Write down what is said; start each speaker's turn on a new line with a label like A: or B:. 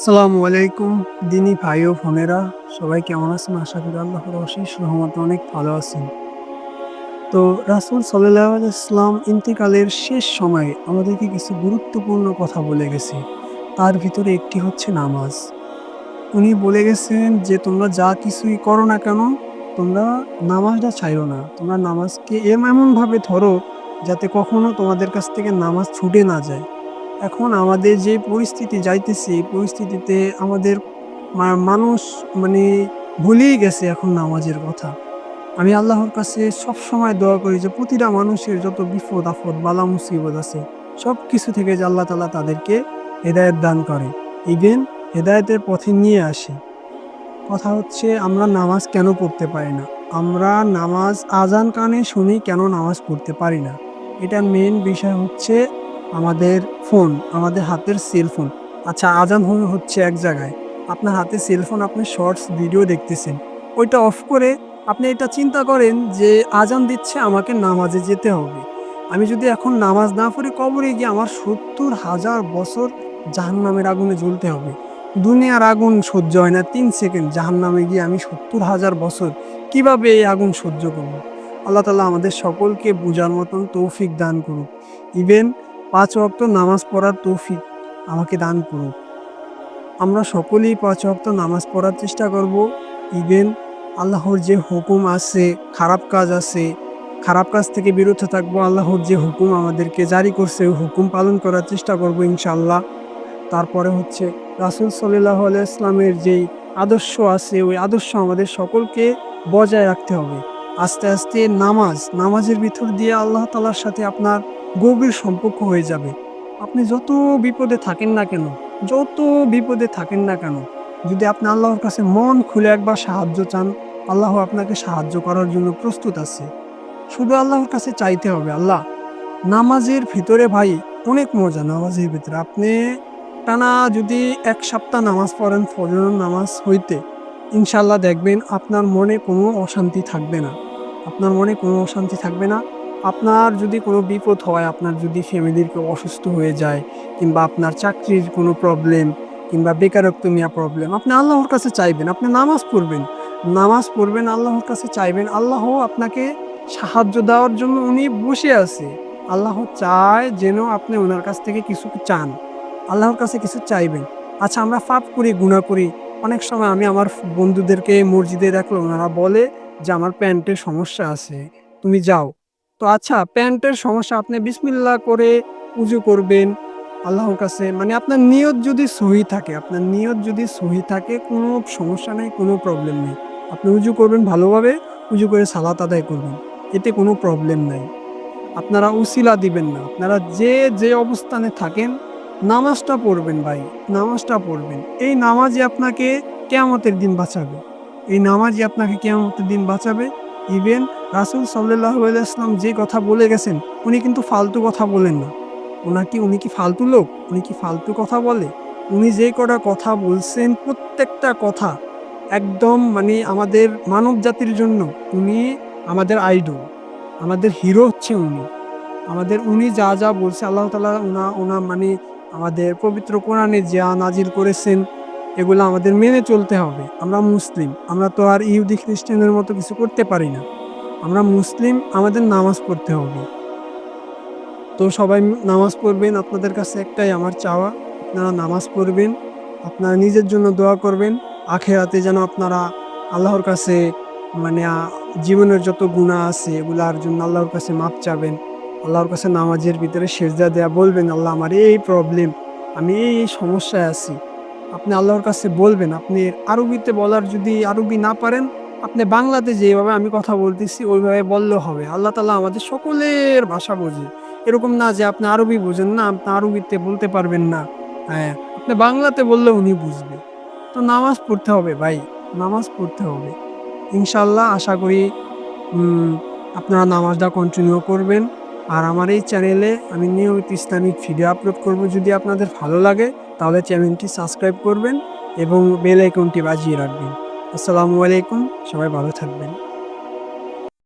A: আসসালামু আলাইকুম, দিনী ভাই ও বোনেরা। সবাই কেমন আছেন? আশা করি আল্লাহর অশেষ রহমতে অনেক ভালো আছেন। তো রাসুল সাল্লাহ ইসলাম ইন্তেকালের শেষ সময়ে আমাদেরকে কিছু গুরুত্বপূর্ণ কথা বলে গেছে। তার ভিতরে একটি হচ্ছে নামাজ। উনি বলে গেছেন যে, তোমরা যা কিছুই করো না কেন, তোমরা নামাজটা ছাইরো না। তোমরা নামাজকে এম এমনভাবে ধরো যাতে কখনো তোমাদের কাছ থেকে নামাজ ছুটে না যায়। এখন আমাদের যে পরিস্থিতি যাইতেছে, পরিস্থিতিতে আমাদের মানুষ মানে ভুলেই গেছে এখন নামাজের কথা। আমি আল্লাহর কাছে সব সময় দোয়া করি যে প্রতিটা মানুষের যত বিপদ, আপদ, বালা, মুসিবত আছে সব কিছু থেকে যে আল্লাহ তালা তাদেরকে হেদায়ত দান করে। ইভেন হেদায়তের পথে নিয়ে আসে। কথা হচ্ছে আমরা নামাজ কেন পড়তে পারি না? আমরা নামাজ আজান কানে শুনি কেন নামাজ পড়তে পারি না? এটার মেন বিষয় হচ্ছে আমাদের ফোন, আমাদের হাতের সেলফোন আচ্ছা আজান হচ্ছে এক জায়গায়। আপনার হাতে সেলফোন আপনি শর্টস ভিডিও দেখতেছেন। ওইটা অফ করে আপনি এটা চিন্তা করেন যে আজান দিচ্ছে, আমাকে নামাজে যেতে হবে। আমি যদি এখন নামাজ না পড়ি কবরে গিয়ে আমার সত্তর হাজার বছর জাহান্নামের আগুনে জ্বলতে হবে। দুনিয়ার আগুন সহ্য হয় না, তিন সেকেন্ড জাহান্নামে গিয়ে আমি সত্তর হাজার বছর কীভাবে এই আগুন সহ্য করব? আল্লাহ তালা আমাদের সকলকে বোঝার মতন তৌফিক দান করুক। ইভেন পাঁচ ওয়াক্ত নামাজ পড়ার তৌফিক আমাকে দান করুক আমরা সকলেই পাঁচ ওয়াক্ত নামাজ পড়ার চেষ্টা করব। ইভেন আল্লাহর যে হুকুম আছে, খারাপ কাজ আছে, খারাপ কাজ থেকে বিরত থাকব, আল্লাহর যে হুকুম আমাদেরকে জারি করছে, ওই হুকুম পালন করার চেষ্টা করব ইনশাল্লাহ তারপরে হচ্ছে রাসুল সাল্লাহ ইসলামের যেই আদর্শ আছে, ওই আদর্শ আমাদের সকলকে বজায় রাখতে হবে। আস্তে আস্তে নামাজ, নামাজের ভিতর দিয়ে আল্লাহ তালার সাথে আপনার গভীর সম্পর্ক হয়ে যাবে। আপনি যত বিপদে থাকেন না কেন, যত বিপদে থাকেন না কেন, যদি আপনি আল্লাহর কাছে মন খুলে একবার সাহায্য চান, আল্লাহ আপনাকে সাহায্য করার জন্য প্রস্তুত আছে। শুধু আল্লাহর কাছে চাইতে হবে, আল্লাহ। নামাজের ভিতরে ভাই, অনেক মজা। নামাজের ভিতরে আপনি টানা যদি এক সপ্তাহ নামাজ পড়েন ফজর নামাজ হইতে ইনশাল্লাহ দেখবেন আপনার মনে কোনো অশান্তি থাকবে না। আপনার মনে কোনো অশান্তি থাকবে না। আপনার যদি কোনো বিপদ হয়, আপনার যদি ফ্যামিলির কেউ অসুস্থ হয়ে যায়, কিংবা আপনার চাকরির কোনো প্রবলেম কিংবা বেকারত্ব নেওয়া প্রবলেম আপনি আল্লাহর কাছে চাইবেন, আপনি নামাজ পড়বেন। নামাজ পড়বেন, আল্লাহর কাছে চাইবেন। আল্লাহ আপনাকে সাহায্য দেওয়ার জন্য উনি বসে আছে। আল্লাহ চায় যেন আপনি ওনার কাছ থেকে কিছু চান। আল্লাহর কাছে কিছু চাইবেন। আচ্ছা আমরা পাপ করি গুণা করি। অনেক সময় আমি আমার বন্ধুদেরকে মসজিদে দেখল ওনারা বলে যে, আমার প্যান্টের সমস্যা আছে। তুমি যাও। তো আচ্ছা প্যান্টের সমস্যা, আপনি বিসমিল্লা করে উজু করবেন আল্লাহর কাছে। মানে আপনার নিয়ত যদি সহি থাকে, আপনার নিয়ত যদি সহি থাকে, কোনো সমস্যা নেই, কোনো প্রবলেম নেই। আপনি উজু করবেন ভালোভাবে, উজু করে সালাত আদায় করবেন, এতে কোনো প্রবলেম নাই। আপনারা উসিলা দিবেন না। আপনারা যে যে অবস্থানে থাকেন, নামাজটা পড়বেন ভাই, নামাজটা পড়বেন। এই নামাজই আপনাকে কেয়ামতের দিন বাঁচাবে। এই নামাজই আপনাকে কেয়ামতের দিন বাঁচাবে। ইভেন রাসুল সাল্লাহ ইসলাম যে কথা বলে গেছেন, উনি কিন্তু ফালতু কথা বলেন না। ওনার কি, উনি কি ফালতু লোক? উনি কি ফালতু কথা বলে? উনি যে কটা কথা বলছেন, প্রত্যেকটা কথা একদম মানে আমাদের মানব জাতির জন্য উনি আমাদের আইডল আমাদের হিরো হচ্ছে উনি। আমাদের উনি যা যা বলছে, আল্লাহ তালা ওনা ওনা মানে আমাদের পবিত্র কোরআনে যা নাজিল করেছেন এগুলো আমাদের মেনে চলতে হবে। আমরা মুসলিম, আমরা তো আর ইহুদি, খ্রিস্টানদের মতো কিছু করতে পারি না। আমরা মুসলিম, আমাদের নামাজ পড়তে হবে। তো সবাই নামাজ পড়বেন, আপনাদের কাছে একটাই আমার চাওয়া। আপনারা নামাজ পড়বেন, আপনারা নিজের জন্য দোয়া করবেন। আখেরাতে যেন আপনারা আল্লাহর কাছে মানে জীবনের যত গুণা আছে, এগুলার জন্য আল্লাহর কাছে মাপ চাবেন। আল্লাহর কাছে নামাজের ভিতরে সেজদা দেয়া বলবেন, আল্লাহ আমার এই প্রবলেম আমি এই সমস্যায় আছি। আপনি আল্লাহর কাছে বলবেন, আপনি আরবিতে বলার যদি আরবি না পারেন, আপনি বাংলাতে যেভাবে আমি কথা বলতেছি, ওইভাবে বললেও হবে। আল্লাহ তালা আমাদের সকলের ভাষা বোঝে। এরকম না যে আপনি আরবি বোঝেন না, আপনি আরবিতে বলতে পারবেন না। হ্যাঁ আপনি বাংলাতে বললে উনি বুঝবে। তো নামাজ পড়তে হবে ভাই, নামাজ পড়তে হবে। ইনশাল্লাহ আশা করি আপনারা নামাজটা কন্টিনিউ করবেন। আর আমার এই চ্যানেলে আমি নিয়মিত ইসলামিক ভিডিও আপলোড করব। যদি আপনাদের ভালো লাগে তাহলে চ্যানেলটি সাবস্ক্রাইব করবেন এবং বেল আইকনটি বাজিয়ে রাখবেন। আসসালামু আলাইকুম সবাই ভালো থাকবেন।